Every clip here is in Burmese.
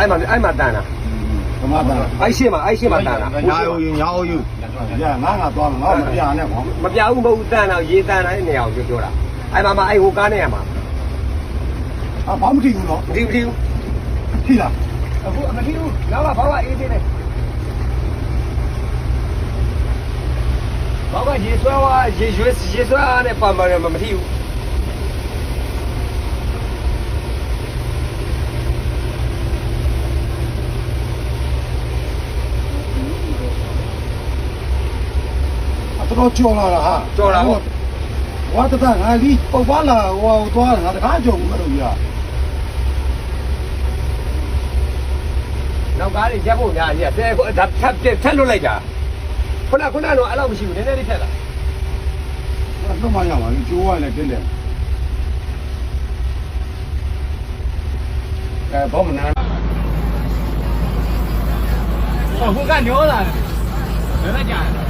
အဲ့မှာအဲ့မှာတန်တာဓမ္မတာအဲ့ရှေ့မှာအဲ့ရှေ့မှာတန်တာညာအိုယူညာအိုယူရငါငါသွားငါမပြနဲ့ကွာမပြောင်းဘူးမဟုတ်ဘူးတန်တာရေတန်တာတဲ့နေရာကိုပြောပြောတာအဲ့မှာမှအဲ့ဟိုကားနေရမှာအဘာမထိဘူးနော်မသိဘူးမသိဘူးထိလားအခုမသိဘူးနောက်ကဘောက်ကအေးသေးတယ်ဘောက်ကရေဆွဲသွားရေရွှေရေဆွဲအားနဲ့ပါမရမမသိဘူး တော်တော်ကြော်လာတာဟာဝါတတငါလီပုတ်ပါလာဟိုသွားငါတကားကြုံမလို့ရနောက်ကားတွေရက်ဖို့များကြီးဆဲခုဒါထပ်ထပ်လွတ်လိုက်တာခုနခုနတော့အဲ့လောက်မရှိဘူးနည်းနည်းလေးထက်လာတော့မှရပါဘူးကျိုးရလည်းတင်းတယ်အဲဘောမနာဟိုကညောလာတယ်ဘယ်နဲ့ကြာလဲ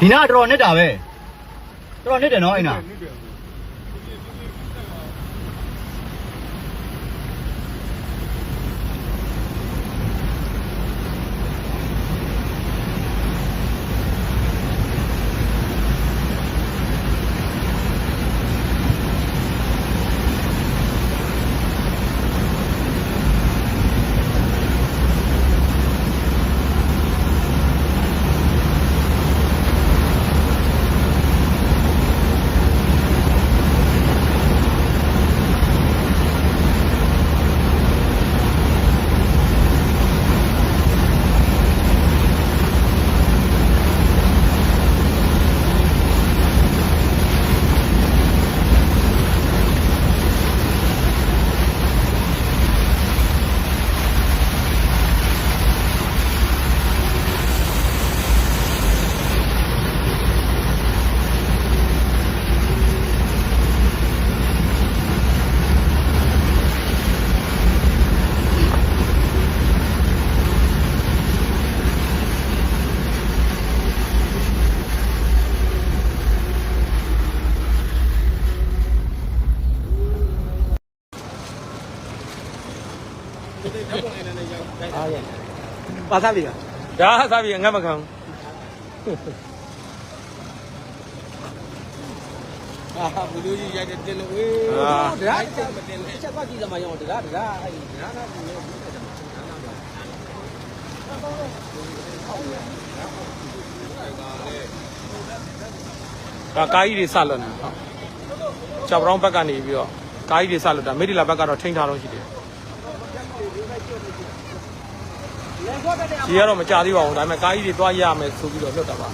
ဒီနာတော်တော်နစ်တာပဲတော်တော်နစ်တယ်နော်အဲ့နာ ပါသားပြီကဒါစားပြီးငတ်မခံအာဘလူကြီးရိုက်တဲ့တင်လို့ဝေးဘူးအာဒါချက်မတင်နဲ့ချက်သွားကြည့်သမားရောဒါဒါအဲ့ဒီဒါနာဘူးရောဘူးတယ်ဒါကားကြီးတွေဆက်လွတ်နေဟုတ်ကြောက်ရောင်းဘက်ကနေပြီးတော့ကားကြီးတွေဆက်လွတ်တာမိတ္တလာဘက်ကတော့ထိန်းထားတော့ရှိတယ် ကြီးကတော့မကြသေးပါဘူးဒါပေမဲ့ကားကြီးတွေသွားရမယ်ဆိုပြီးတော့လွတ်တာပါ